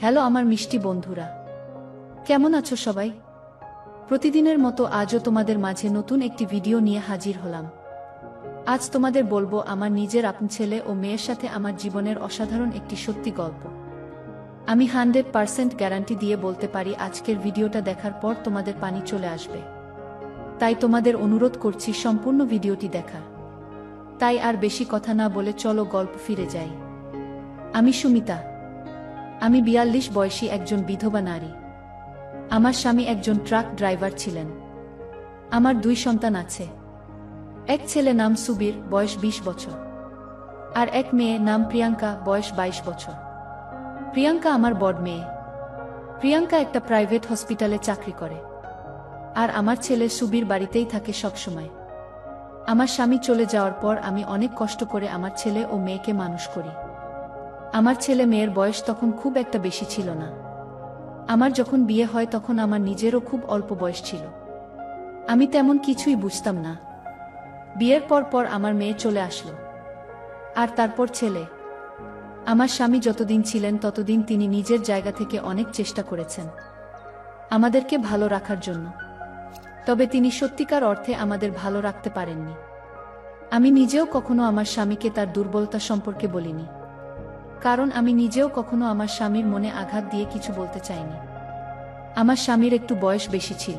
Hello আমার মিষ্টি বন্ধুরা। কেমন আছো সবাই? প্রতিদিনের মতো আজও তোমাদের মাঝে নতুন একটি ভিডিও নিয়ে হাজির হলাম। আজ তোমাদের বলব আমার নিজের আপন ছেলে ও মেয়ের সাথে আমার জীবনের অসাধারণ একটি সত্যি গল্প। আমি হান্ড্রেড পার্সেন্ট গ্যারান্টি দিয়ে বলতে পারি আজকের ভিডিওটা দেখার পর তোমাদের পানি চলে আসবে। তাই তোমাদের অনুরোধ করছি সম্পূর্ণ ভিডিওটি দেখা তাই আর বেশি কথা না বলে চলো গল্প ফিরে যাই। আমি সুমিতা আমি বিয়াল্লিশ বয়সী একজন বিধবা নারী। আমার স্বামী একজন ট্রাক ড্রাইভার ছিলেন। আমার দুই সন্তান আছে। এক ছেলে নাম সুবীর, বয়স ২০ বছর। আর এক মেয়ে নাম প্রিয়াঙ্কা, বয়স ২২ বছর। প্রিয়াঙ্কা আমার বড় মেয়ে। প্রিয়াঙ্কা একটা প্রাইভেট হসপিটালে চাকরি করে। আর আমার ছেলে সুবীর বাড়িতেই থাকে সবসময়। আমার স্বামী চলে যাওয়ার পর আমি অনেক কষ্ট করে আমার ছেলে ও মেয়েকে মানুষ করি। আমার ছেলে মেয়ের বয়স তখন খুব একটা বেশি ছিল না। আমার যখন বিয়ে হয় তখন আমার নিজেরও খুব অল্প বয়স ছিল। আমি তেমন কিছুই বুঝতাম না। বিয়ের পর পর আমার মেয়ে চলে আসলো। আর তারপর ছেলে। আমার স্বামী যতদিন ছিলেন ততদিন তিনি নিজের জায়গা থেকে অনেক চেষ্টা করেছেন। আমাদেরকে ভালো রাখার জন্য। তবে তিনি সত্যিকার অর্থে আমাদের ভালো রাখতে পারেননি। আমি নিজেও কখনো আমার স্বামীকে তার দুর্বলতা সম্পর্কে বলিনি। কারণ আমি নিজেও কখনো আমার স্বামীর মনে আঘাত দিয়ে কিছু বলতে চাইনি। আমার স্বামীর একটু বয়স বেশি ছিল।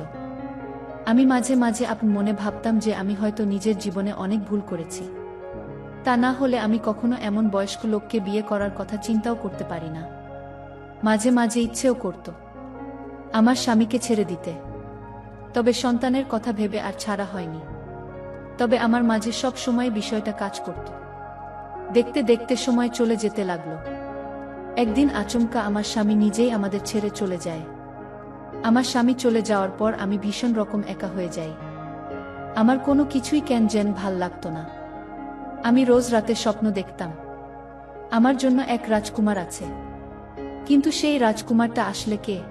আমি মাঝে মাঝে আপন মনে ভাবতাম যে আমি হয়তো নিজের জীবনে অনেক ভুল করেছি। তা না হলে আমি কখনো এমন বয়স্ক লোককে বিয়ে করার কথা চিন্তাও করতে পারি না। মাঝে মাঝে ইচ্ছেও করত। আমার স্বামীকে ছেড়ে দিতে। তবে সন্তানের কথা ভেবে আর ছাড়া হয়নি। তবে আমার মাঝে সব সময় বিষয়টা কাজ করত। দেখতে দেখতে সময় চলে যেতে লাগল। একদিন আচমকা আমার স্বামী নিজেই আমাদের ছেড়ে চলে যায়। আমার স্বামী চলে যাওয়ার পর আমি ভীষণ রকম একা হয়ে যাই। আমার কোনো কিছুই কেন যেন ভালো লাগতো না। আমি রোজ রাতে স্বপ্ন দেখতাম। আমার জন্য এক রাজকুমার আছে। কিন্তু সেই রাজকুমারটা আসলে কে?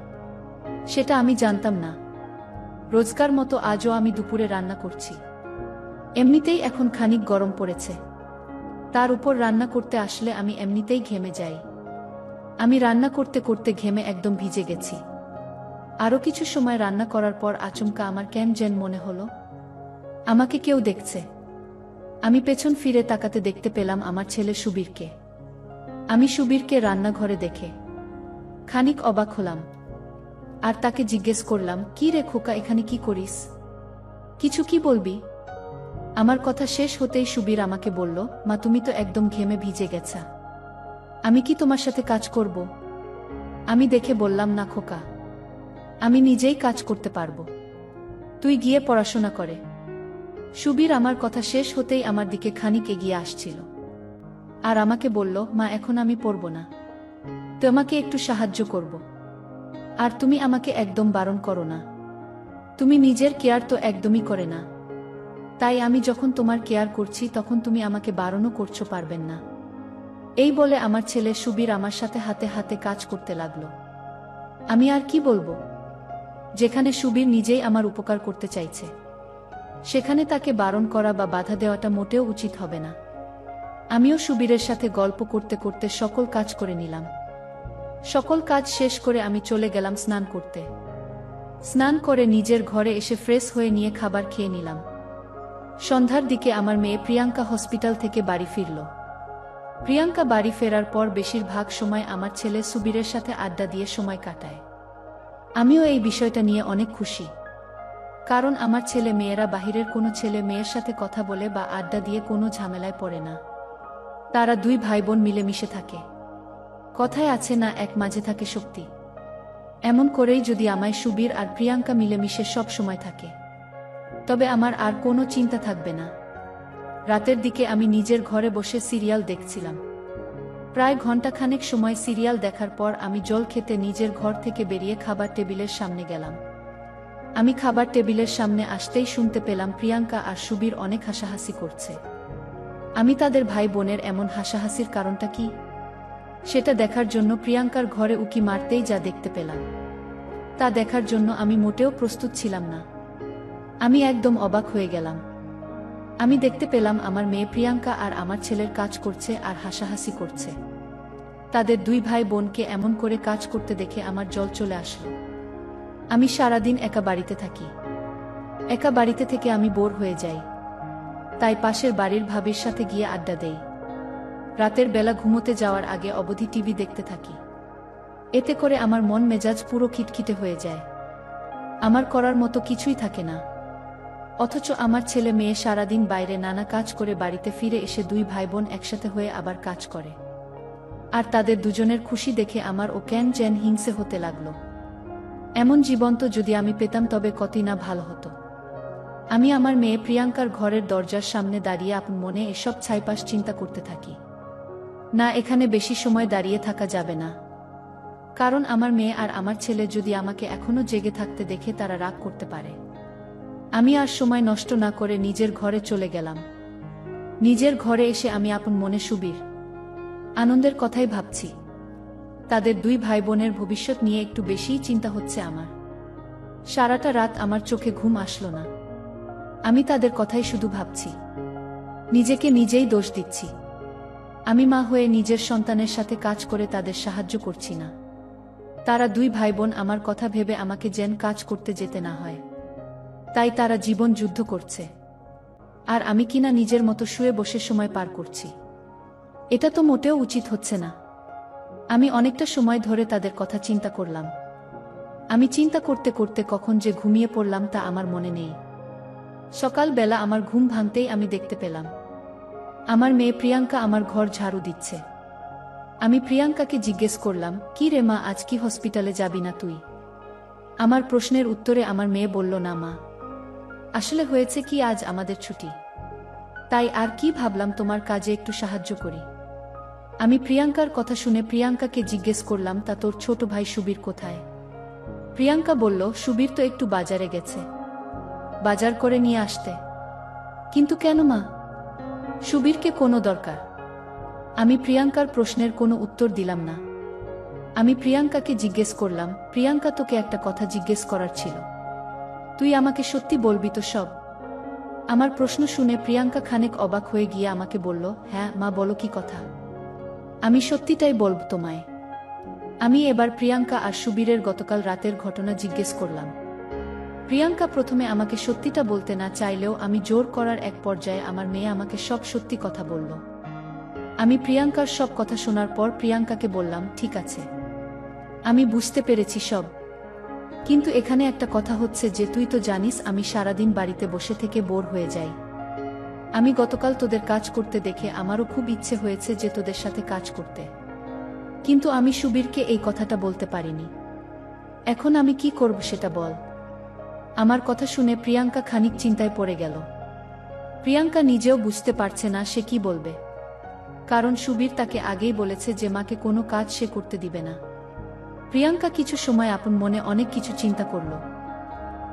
সেটা আমি জানতাম না। রোজকার মতো আজও আমি দুপুরে রান্না করছি। এমনিতেই এখন খানিক গরম পড়েছে। তার উপর রান্না করতে আসলে আমি এমনিতেই ঘেমে যাই। আমি রান্না করতে করতে ঘেমে একদম ভিজে গেছি। আরও কিছু সময় রান্না করার পর আচমকা আমার কেন যেন মনে হলো। আমাকে কেউ দেখছে। আমি পেছন ফিরে তাকাতে দেখতে পেলাম আমার ছেলে সুবীরকে। আমি সুবীরকে রান্নাঘরে দেখে। খানিক অবাক হলাম। আর তাকে জিজ্ঞেস করলাম, কি রে খোকা, এখানে কি করিস? কিছু কি বলবি? আমার কথা শেষ হতেই সুবীর আমাকে বলল, মা, তুমি তো একদম ঘেমে ভিজে গেছা। আমি কি তোমার সাথে কাজ করব? আমি দেখে বললাম, না খোকা, আমি নিজেই কাজ করতে পারব। তুই গিয়ে পড়াশোনা করে। সুবীর আমার কথা শেষ হতেই আমার দিকে খানিক এগিয়ে আসছিল। আর আমাকে বলল, মা, এখন আমি পড়ব না। তোমাকে একটু সাহায্য করব। আর তুমি আমাকে একদম বারণ করো না। তুমি নিজের কেয়ার তো একদমই করে না। তাই আমি যখন তোমার কেয়ার করছি, তখন তুমি আমাকে বারণও করছ পারবেন না। এই বলে আমার ছেলে সুবীর আমার সাথে হাতে হাতে কাজ করতে লাগল। আমি আর কি বলব? যেখানে সুবীর নিজেই আমার উপকার করতে চাইছে। সেখানে তাকে বারণ করা বা বাধা দেওয়াটা মোটেও উচিত হবে না। আমিও সুবীরের সাথে গল্প করতে করতে সকল কাজ করে নিলাম। সকল কাজ শেষ করে আমি চলে গেলাম স্নান করতে। স্নান করে নিজের ঘরে এসে ফ্রেশ হয়ে নিয়ে খাবার খেয়ে নিলাম। সন্ধ্যার দিকে আমার মেয়ে প্রিয়াঙ্কা হসপিটাল থেকে বাড়ি ফিরল। প্রিয়াঙ্কা বাড়ি ফেরার পর বেশিরভাগ সময় আমার ছেলে সুবীরের সাথে আড্ডা দিয়ে সময় কাটায়। আমিও এই বিষয়টা নিয়ে অনেক খুশি। কারণ আমার ছেলে মেয়েরা বাহিরের কোনো ছেলে মেয়ের সাথে কথা বলে বা আড্ডা দিয়ে কোনো ঝামেলায় পড়ে না। তারা দুই ভাই বোন মিলেমিশে থাকে। কথায় আছে না, এক মাঝে থাকে শক্তি। এমন করেই যদি আমায় সুবীর আর প্রিয়াঙ্কা মিলেমিশে সব সময় থাকে। তবে আমার আর কোনো চিন্তা থাকবে না। রাতের দিকে আমি নিজের ঘরে বসে সিরিয়াল দেখছিলাম। প্রায় ঘণ্টাখানেক সময় সিরিয়াল দেখার পর আমি জল খেতে নিজের ঘর থেকে বেরিয়ে খাবার টেবিলের সামনে গেলাম। আমি খাবার টেবিলের সামনে আসতেই শুনতে পেলাম প্রিয়াঙ্কা আর সুবীর অনেক হাসাহাসি করছে। আমি তাদের ভাই বোনের এমন হাসাহাসির কারণটা কি? সেটা দেখার জন্য প্রিয়াঙ্কার ঘরে উকি মারতেই যা দেখতে পেলাম। তা দেখার জন্য আমি মোটেও প্রস্তুত ছিলাম না। আমি একদম অবাক হয়ে গেলাম। আমি দেখতে পেলাম আমার মেয়ে প্রিয়াঙ্কা আর আমার ছেলের কাজ করছে আর হাসাহাসি করছে। তাদের দুই ভাই বোনকে এমন করে কাজ করতে দেখে আমার জল চলে আসলো। আমি সারাদিন একা বাড়িতে থাকি। একা বাড়িতে থেকে আমি বোর হয়ে যাই। তাই পাশের বাড়ির ভাবির সাথে গিয়ে আড্ডা দেই। রাতের বেলা ঘুমোতে যাওয়ার আগে অবধি টিভি দেখতে থাকি। এতে করে আমার মন মেজাজ পুরো খিটখিটে হয়ে যায়। আমার করার মতো কিছুই থাকে না। অথচ আমার ছেলে মেয়ে সারাদিন বাইরে নানা কাজ করে বাড়িতে ফিরে এসে দুই ভাই বোন একসাথে হয়ে আবার কাজ করে। আর তাদের দুজনের খুশি দেখে আমার ও ক্যান জ্যান হিংসে হতে লাগল। এমন জীবন্ত যদি আমি পেতাম তবে কতই না ভালো হতো। আমি আমার মেয়ে প্রিয়াঙ্কার ঘরের দরজার সামনে দাঁড়িয়ে আপন মনে এসব ছাইপাশ চিন্তা করতে থাকি। না, এখানে বেশি সময় দাঁড়িয়ে থাকা যাবে না। কারণ আমার মেয়ে আর আমার ছেলে যদি আমাকে এখনও জেগে থাকতে দেখে তারা রাগ করতে পারে। আমি আর সময় নষ্ট না করে নিজের ঘরে চলে গেলাম। নিজের ঘরে এসে আমি আপন মনে সুবীর। আনন্দের কথাই ভাবছি। তাদের দুই ভাই বোনের ভবিষ্যৎ নিয়ে একটু বেশিই চিন্তা হচ্ছে আমার। সারাটা রাত আমার চোখে ঘুম আসলো না। আমি তাদের কথাই শুধু ভাবছি। নিজেকে নিজেই দোষ দিচ্ছি। আমি মা হয়ে নিজের সন্তানের সাথে কাজ করে তাদের সাহায্য করছি না। তারা দুই ভাই বোন আমার কথা ভেবে আমাকে যেন কাজ করতে যেতে না হয়। তাই তারা জীবন যুদ্ধ করছে। আর আমি কিনা নিজের মতো শুয়ে বসে সময় পার করছি। এটা তো মোটেও উচিত হচ্ছে না। আমি অনেকটা সময় ধরে তাদের কথা চিন্তা করলাম। আমি চিন্তা করতে করতে কখন যে ঘুমিয়ে পড়লাম তা আমার মনে নেই। সকালবেলা আমার ঘুম ভাঙতেই আমি দেখতে পেলাম। আমার মেয়ে প্রিয়াঙ্কা আমার ঘর ঝাড়ু দিচ্ছে। আমি প্রিয়াঙ্কাকে জিজ্ঞেস করলাম, কি রে মা, আজ কি হসপিটালে যাবি না তুই? আমার প্রশ্নের উত্তরে আমার মেয়ে বলল, না মা। আসলে হয়েছে কি আজ আমাদের ছুটি। তাই আর কি ভাবলাম তোমার কাজে একটু সাহায্য করি। আমি প্রিয়াঙ্কার কথা শুনে প্রিয়াঙ্কাকে জিজ্ঞেস করলাম, তা তোর ছোট ভাই সুবীর কোথায়? প্রিয়াঙ্কা বলল, সুবীর তো একটু বাজারে গেছে। বাজার করে নিয়ে আসতে। কিন্তু কেন মা? সুবীরকে কোনো দরকার। আমি প্রিয়াঙ্কার প্রশ্নের কোনো উত্তর দিলাম না। আমি প্রিয়াঙ্কাকে জিজ্ঞেস করলাম, প্রিয়াঙ্কা তোকে একটা কথা জিজ্ঞেস করার ছিল। তুই আমাকে সত্যি বলবি তো সব। আমার প্রশ্ন শুনে প্রিয়াঙ্কা খানেক অবাক হয়ে গিয়ে আমাকে বলল হ্যাঁ মা, বলো কি কথা? আমি সত্যিটাই বলব তোমায়। আমি এবার প্রিয়াঙ্কা আর সুবীরের গতকাল রাতের ঘটনা জিজ্ঞেস করলাম। প্রিয়াঙ্কা প্রথমে আমাকে সত্যিটা বলতে না চাইলেও আমি জোর করার এক পর্যায়ে আমার মেয়ে আমাকে সব সত্যি কথা বলল। আমি প্রিয়াঙ্কার সব কথা শোনার পর প্রিয়াঙ্কাকে বললাম, ঠিক আছে। আমি বুঝতে পেরেছি সব। কিন্তু এখানে একটা কথা হচ্ছে যে তুই তো জানিস আমি সারাদিন বাড়িতে বসে থেকে বোর হয়ে যাই। আমি গতকাল তোদের কাজ করতে দেখে আমারও খুব ইচ্ছে হয়েছে যে তোদের সাথে কাজ করতে। কিন্তু আমি সুবীরকে এই কথাটা বলতে পারিনি। এখন আমি কি করব সেটা বল। আমার কথা শুনে প্রিয়াঙ্কা খানিক চিন্তায় পড়ে গেল। প্রিয়াঙ্কা নিজেও বুঝতে পারছে না সে কি বলবে। কারণ সুবীর তাকে আগেই বলেছে যে মাকে কোনো কাজ সে করতে দিবে না। প্রিয়াঙ্কা কিছু সময় আপন মনে অনেক কিছু চিন্তা করল।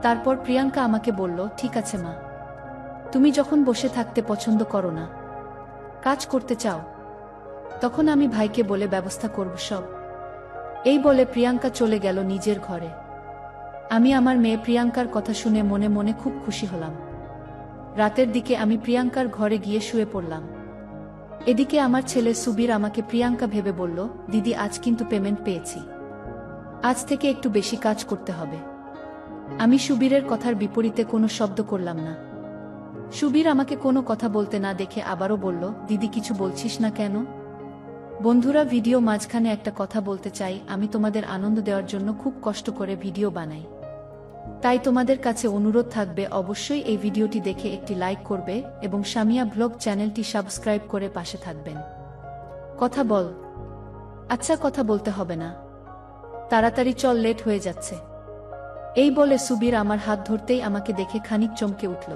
তারপর প্রিয়াঙ্কা আমাকে বলল, ঠিক আছে মা। তুমি যখন বসে থাকতে পছন্দ করো না, কাজ করতে চাও, তখন আমি ভাইকে বলে ব্যবস্থা করব সব। এই বলে প্রিয়াঙ্কা চলে গেল নিজের ঘরে। আমি আমার মেয়ে প্রিয়াঙ্কার কথা শুনে মনে মনে খুব খুশি হলাম। রাতের দিকে আমি প্রিয়াঙ্কার ঘরে গিয়ে শুয়ে পড়লাম। এদিকে আমার ছেলে সুবীর আমাকে প্রিয়াঙ্কা ভেবে বলল, দিদি, আজ কিন্তু পেমেন্ট পেয়েছি। আজ থেকে একটু বেশি কাজ করতে হবে। আমি সুবীরের কথার বিপরীতে কোনো শব্দ করলাম না। সুবীর আমাকে কোনো কথা বলতে না দেখে আবারও বলল, দিদি, কিছু বলছিস না কেন? বন্ধুরা, ভিডিও মাঝখানে একটা কথা বলতে চাই। আমি তোমাদের আনন্দ দেওয়ার জন্য খুব কষ্ট করে ভিডিও বানাই। তাই তোমাদের কাছে অনুরোধ থাকবে, অবশ্যই এই ভিডিওটি দেখে একটি লাইক করবে এবং সামিয়া ব্লগ চ্যানেলটি সাবস্ক্রাইব করে পাশে থাকবেন। কথা বল। আচ্ছা কথা বলতে হবে না। তাড়াতাড়ি চল, লেট হয়ে যাচ্ছে। এই বলে সুবীর আমার হাত ধরতেই আমাকে দেখে খানিক চমকে উঠল।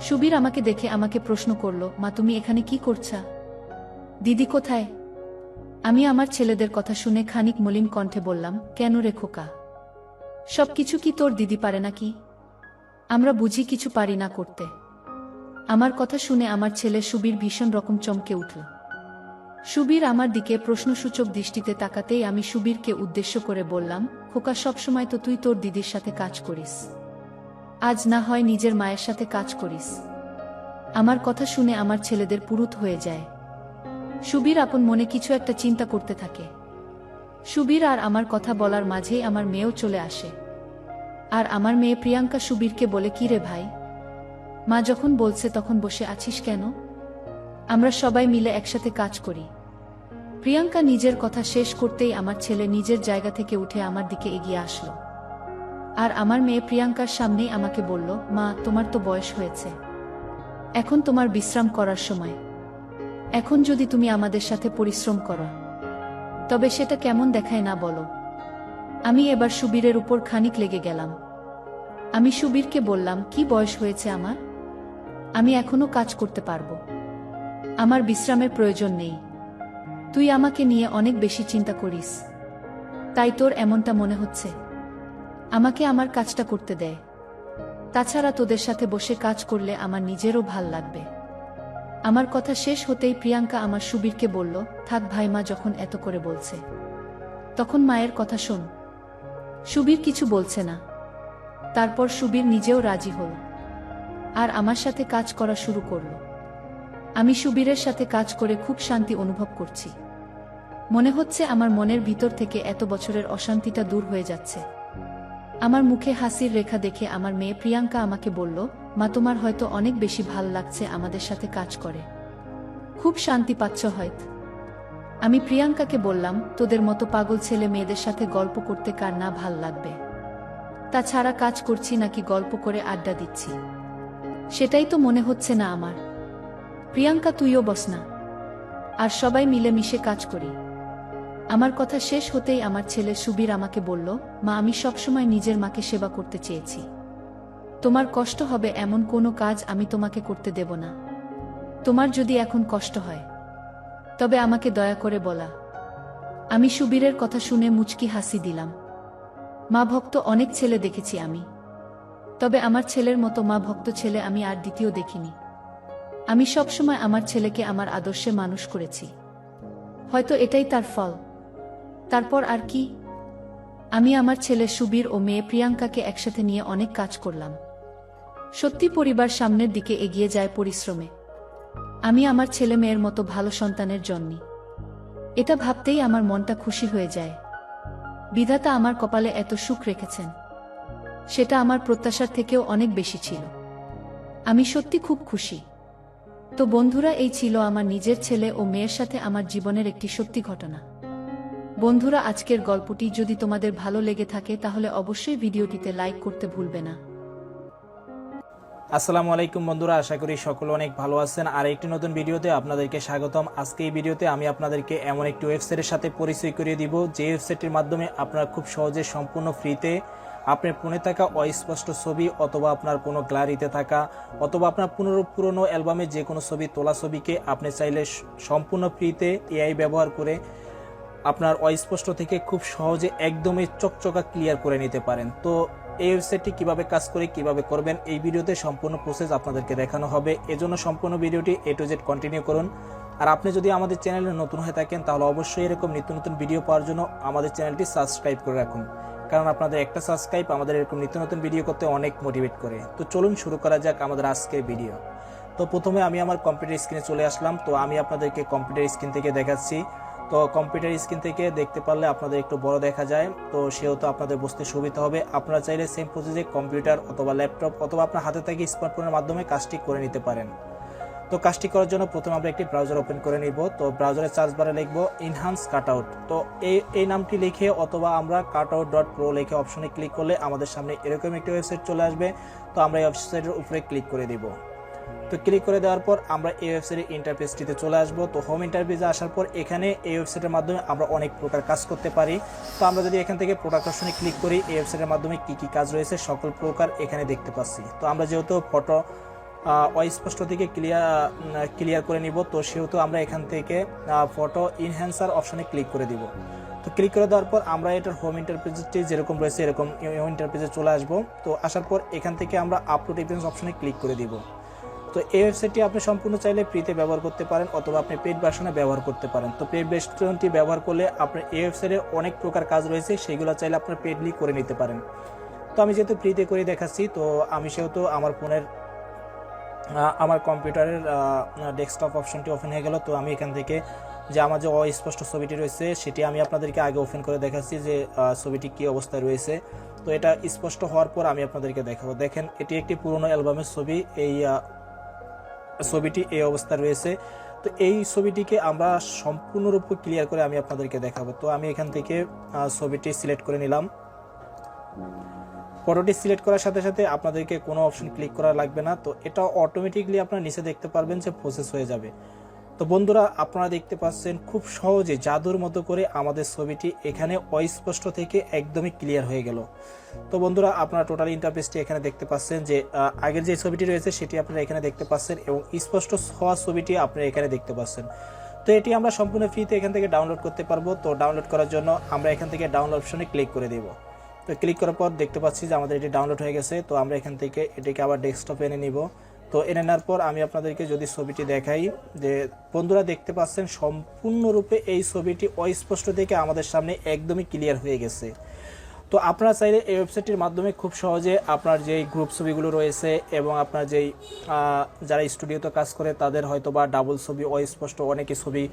সুবীর আমাকে দেখে আমাকে প্রশ্ন করল, মা, তুমি এখানে কি করছা? দিদি কোথায়? আমি আমার ছেলেদের কথা শুনে খানিক মলিন কণ্ঠে বললাম, কেন রে খোকা? সবকিছু কি তোর দিদি পারে নাকি? আমরা বুঝি কিছু পারি না করতে। আমার কথা শুনে আমার ছেলে সুবীর ভীষণ রকম চমকে উঠল। সুবীর আমার দিকে প্রশ্নসূচক দৃষ্টিতে তাকাতেই আমি সুবীরকে উদ্দেশ্য করে বললাম, খোকা, সবসময় তো তুই তোর দিদির সাথে কাজ করিস। আজ না হয় নিজের মায়ের সাথে কাজ করিস। আমার কথা শুনে আমার ছেলেদের পুরুত হয়ে যায়। সুবীর আপন মনে কিছু একটা চিন্তা করতে থাকে। সুবীর আর আমার কথা বলার মাঝেই আমার মেয়েও চলে আসে। আর আমার মেয়ে প্রিয়াঙ্কা সুবীরকে বলে কি রে ভাই? মা যখন বলছে তখন বসে আছিস কেন? আমরা সবাই মিলে একসাথে কাজ করি। প্রিয়াঙ্কা নিজের কথা শেষ করতেই আমার ছেলে নিজের জায়গা থেকে উঠে আমার দিকে এগিয়ে আসলো। আর আমার মেয়ে প্রিয়াঙ্কার সামনেই আমাকে বলল, মা, তোমার তো বয়স হয়েছে। এখন তোমার বিশ্রাম করার সময়। এখন যদি তুমি আমাদের সাথে পরিশ্রম করো। তবে সেটা কেমন দেখায় না বলো। আমি এবার সুবীরের উপর খানিক লেগে গেলাম। আমি সুবীরকে বললাম, কি বয়স হয়েছে আমার? আমি এখনও কাজ করতে পারব। আমার বিশ্রামের প্রয়োজন নেই। তুই আমাকে নিয়ে অনেক বেশি চিন্তা করিস। তাই তোর এমনটা মনে হচ্ছে। আমাকে আমার কাজটা করতে দেয়। তাছাড়া তোদের সাথে বসে কাজ করলে আমার নিজেরও ভালো লাগবে। আমার কথা শেষ হতেই প্রিয়াঙ্কা আমার সুবীরকে বলল, থাক ভাই মা, যখন এত করে বলছে। তখন মায়ের কথা শোন। সুবীর কিছু বলছে না। তারপর সুবীর নিজেও রাজি হল। আর আমার সাথে কাজ করা শুরু করল। আমি সুবীরের সাথে কাজ করে খুব শান্তি অনুভব করছি। মনে হচ্ছে আমার মনের ভিতর থেকে এত বছরের অশান্তিটা দূর হয়ে যাচ্ছে। আমার মুখে হাসির রেখা দেখে আমার মেয়ে প্রিয়াঙ্কা আমাকে বলল, মা, তোমার হয়তো অনেক বেশি ভালো লাগছে আমাদের সাথে কাজ করে। খুব শান্তি পাচ্ছ হয়ত। আমি প্রিয়াঙ্কাকে বললাম, তোদের মতো পাগল ছেলে মেয়েদের সাথে গল্প করতে কার না ভালো লাগবে? তাছাড়া কাজ করছি নাকি গল্প করে আড্ডা দিচ্ছি? সেটাই তো মনে হচ্ছে না আমার। প্রিয়াঙ্কা, তুইও বস না। আর সবাই মিলেমিশে কাজ করি। আমার কথা শেষ হতেই আমার ছেলে সুবীর আমাকে বলল, মা, আমি সবসময় নিজের মাকে সেবা করতে চেয়েছি। তোমার কষ্ট হবে এমন কোনো কাজ আমি তোমাকে করতে দেব না। তোমার যদি এখন কষ্ট হয়, তবে আমাকে দয়া করে বলা। আমি সুবীরের কথা শুনে মুচকি হাসি দিলাম। মা, ভক্ত অনেক ছেলে দেখেছি আমি। তবে আমার ছেলের মতো মা, ভক্ত ছেলে আমি আর দ্বিতীয় দেখিনি। আমি সবসময় আমার ছেলেকে আমার আদর্শে মানুষ করেছি। হয়তো এটাই তার ফল। তারপর আর কি? আমি আমার ছেলে সুবীর ও মেয়ে প্রিয়াঙ্কাকে একসাথে নিয়ে অনেক কাজ করলাম। সত্যি পরিবার সামনের দিকে এগিয়ে যায় পরিশ্রমে। আমি আমার ছেলে মেয়ের মতো ভালো সন্তানের জন্যই এটা ভাবতেই আমার মনটা খুশি হয়ে যায়। বিধাতা আমার কপালে এত সুখ রেখেছেন। সেটা আমার প্রত্যাশার থেকেও অনেক বেশি ছিল। আমি সত্যি খুব খুশি। তো বন্ধুরা, এই ছিল আমার নিজের ছেলে ও মেয়ের সাথে আমার জীবনের একটি সত্যি ঘটনা। বন্ধুরা, আজকের গল্পটি যদি তোমাদের ভালো লেগে থাকে, তাহলে অবশ্যই ভিডিওটিতে লাইক করতে ভুলবে না। আসসালামু আলাইকুম বন্ধুরা, আশা করি সকলে অনেক ভালো আছেন। আর একটি নতুন ভিডিওতে আপনাদেরকে স্বাগতম। আজকে এই ভিডিওতে আমি আপনাদেরকে এমন একটি ওয়েবসাইটের সাথে পরিচয় করিয়ে দিব, যে ওয়েবসাইটের মাধ্যমে আপনারা খুব সহজে সম্পূর্ণ ফ্রিতে আপনার ফোনে থাকা অস্পষ্ট ছবি অথবা আপনার কোনো গ্যালারিতে থাকা অথবা আপনার পুনর পুরনো অ্যালবামে যে কোনো ছবি তোলা ছবিকে আপনি চাইলে সম্পূর্ণ ফ্রিতে এআই ব্যবহার করে আপনার অস্পষ্ট থেকে খুব সহজে একদমই চকচকা ক্লিয়ার করে নিতে পারেন। তো এই ওয়েবসাইটটি কীভাবে কাজ করে, কীভাবে করবেন, এই ভিডিওতে সম্পূর্ণ প্রসেস আপনাদেরকে দেখানো হবে। এজন্য সম্পূর্ণ ভিডিওটি এ টু জেড কন্টিনিউ করুন। আর আপনি যদি আমাদের চ্যানেলে নতুন হয়ে থাকেন, তাহলে অবশ্যই এরকম নিত্য নতুন ভিডিও পাওয়ার জন্য আমাদের চ্যানেলটি সাবস্ক্রাইব করে রাখুন। কারণ আপনাদের একটা সাবস্ক্রাইব আমাদের এরকম নিত্য নতুন ভিডিও করতে অনেক মোটিভেট করে। তো চলুন শুরু করা যাক আমাদের আজকের ভিডিও তো প্রথমে আমি আমার কম্পিউটার স্ক্রিনে চলে আসলাম। তো আমি আপনাদেরকে কম্পিউটার স্ক্রিন থেকে দেখাচ্ছি। তো কম্পিউটার স্ক্রিন থেকে দেখতে পারলে আপনাদের একটু বড় দেখা যায়। তো সেহেতু আপনাদের বুঝতে সুবিধা হবে। আপনারা চাইলে সেম প্রসেসে কম্পিউটার অথবা ল্যাপটপ অথবা আপনার হাতে থেকে স্মার্টফোনের মাধ্যমে কাজটি করে নিতে পারেন। তো কাজটি করার জন্য প্রথমে আমরা একটি ব্রাউজার ওপেন করে নিব। তো ব্রাউজারের সার্চ বারে লিখব ইনহান্স কাটআউট তো এই এই নামটি লিখে অথবা আমরা কাটআউট ডট প্রো লিখে অপশনে ক্লিক করলে আমাদের সামনে এরকম একটি ওয়েবসাইট চলে আসবে। তো আমরা এই ওয়েবসাইটের উপরে ক্লিক করে দিব। তো ক্লিক করে দেওয়ার পর আমরা এই ওয়েবসাইটের ইন্টারফেসটিতে চলে আসব। তো হোম ইন্টারফেসে আসার পর এখানে এই ওয়েবসাইটের মাধ্যমে আমরা অনেক প্রকার কাজ করতে পারি। তো আমরা যদি এখান থেকে প্রোডাক্ট অপশনে ক্লিক করি, এই ওয়েবসাইটের মাধ্যমে কী কী কাজ রয়েছে, সকল প্রকার এখানে দেখতে পাচ্ছি। তো আমরা যেহেতু ফটো অস্পষ্ট থেকে ক্লিয়ার ক্লিয়ার করে নিব। তো সেহেতু আমরা এখান থেকে ফটো ইনহ্যান্সার অপশানে ক্লিক করে দিব। তো ক্লিক করে দেওয়ার পর আমরা এটার হোম ইন্টারপ্রেজটি যেরকম রয়েছে, এরকম হোম ইন্টারপ্রেজে চলে আসব। তো আসার পর এখান থেকে আমরা আপলোড ইভেন্টস অপশানে ক্লিক করে দিব। তো এই ওয়েবসাইটটি আপনি সম্পূর্ণ চাইলে ফ্রিতে ব্যবহার করতে পারেন, অথবা আপনি পেড ভার্সনে ব্যবহার করতে পারেন। তো পেড ভার্সনটি ব্যবহার করলে আপনার এই ওয়েবসাইটে অনেক প্রকার কাজ রয়েছে, সেগুলো চাইলে আপনার পেডলি করে নিতে পারেন। তো আমি যেহেতু ফ্রিতে করে দেখাচ্ছি, তো আমি সেহেতু আমার ফোনের আমার কম্পিউটারের ডেস্কটপ অপশনটি ওপেন হয়ে গেল। তো আমি এখান থেকে যে আমার যে অস্পষ্ট ছবিটি রয়েছে, সেটি আমি আপনাদেরকে আগে ওপেন করে দেখাচ্ছি যে ছবিটি কী অবস্থায় রয়েছে। তো এটা স্পষ্ট হওয়ার পর আমি আপনাদেরকে দেখাবো। দেখেন, এটি একটি পুরনো অ্যালবামের ছবি। এই ছবিটি এই অবস্থায় রয়েছে। তো এই ছবিটিকে আমরা সম্পূর্ণরূপে ক্লিয়ার করে আমি আপনাদেরকে দেখাবো। তো আমি এখান থেকে ছবিটি সিলেক্ট করে নিলাম। ফটোটি সিলেক্ট করার সাথে সাথে আপনাদেরকে কোনো অপশন ক্লিক করা লাগবে না। তো এটা অটোমেটিকলি আপনারা নিচে দেখতে পারবেন যে প্রসেস হয়ে যাবে। তো বন্ধুরা, আপনারা দেখতে পাচ্ছেন খুব সহজে জাদুর মতো করে আমাদের ছবিটি এখানে অস্পষ্ট থেকে একদমই ক্লিয়ার হয়ে গেল। তো বন্ধুরা, আপনারা টোটাল ইন্টারফেসটি এখানে দেখতে পাচ্ছেন যে আগের যে ছবিটি রয়েছে সেটি আপনারা এখানে দেখতে পাচ্ছেন এবং স্পষ্ট হওয়া ছবিটি আপনারা এখানে দেখতে পাচ্ছেন। তো এটি আমরা সম্পূর্ণ ফ্রিতে এখান থেকে ডাউনলোড করতে পারব। তো ডাউনলোড করার জন্য আমরা এখান থেকে ডাউনলোড অপশনে ক্লিক করে দেবো। তো ক্লিক করার পর দেখতে পাচ্ছি যে আমাদের এটি ডাউনলোড হয়ে গেছে। তো আমরা এখান থেকে এটিকে আবার ডেস্কটপে এনে নিব। তো এনে নেওয়ার পর আমি আপনাদেরকে যদি ছবিটি দেখাই যে বন্ধুরা দেখতে পাচ্ছেন, সম্পূর্ণরূপে এই ছবিটি অস্পষ্ট থেকে আমাদের সামনে একদমই ক্লিয়ার হয়ে গেছে। তো আপনারা চাইলে এই ওয়েবসাইটটির মাধ্যমে খুব সহজে আপনার যেই গ্রুপ ছবিগুলো রয়েছে এবং আপনার যেই যারা স্টুডিওতে কাজ করে তাদের হয়তো বা ডাবল ছবি, অস্পষ্ট অনেকে ছবি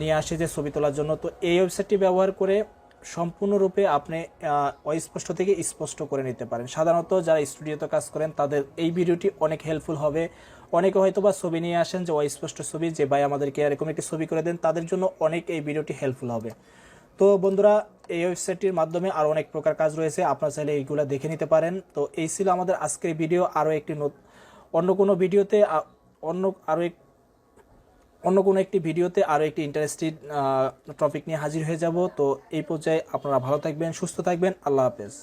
নিয়ে আসে যে ছবি তোলার জন্য। তো এই ওয়েবসাইটটি ব্যবহার করে সম্পূর্ণরূপে আপনি অস্পষ্ট থেকে স্পষ্ট করে নিতে পারেন। সাধারণত যারা স্টুডিওতে কাজ করেন, তাদের এই ভিডিওটি অনেক হেল্পফুল হবে। অনেকে হয়তো বা ছবি নিয়ে আসেন যে অস্পষ্ট ছবি, যে ভাই আমাদেরকে এরকম একটি ছবি করে দেন, তাদের জন্য অনেক এই ভিডিওটি হেল্পফুল হবে। তো বন্ধুরা, এই ওয়েবসাইটটির মাধ্যমে আরও অনেক প্রকার কাজ রয়েছে, আপনারা চাইলে এইগুলো দেখে নিতে পারেন। তো এই ছিল আমাদের আজকের ভিডিও। আরও একটি অন্য কোনো ভিডিওতে অন্য আরও এক অন্য কোনো একটি ভিডিওতে আরও একটি ইন্টারেস্টিং টপিক নিয়ে হাজির হয়ে যাব। তো এই পর্যায়ে আপনারা ভালো থাকবেন, সুস্থ থাকবেন। আল্লাহ হাফেজ।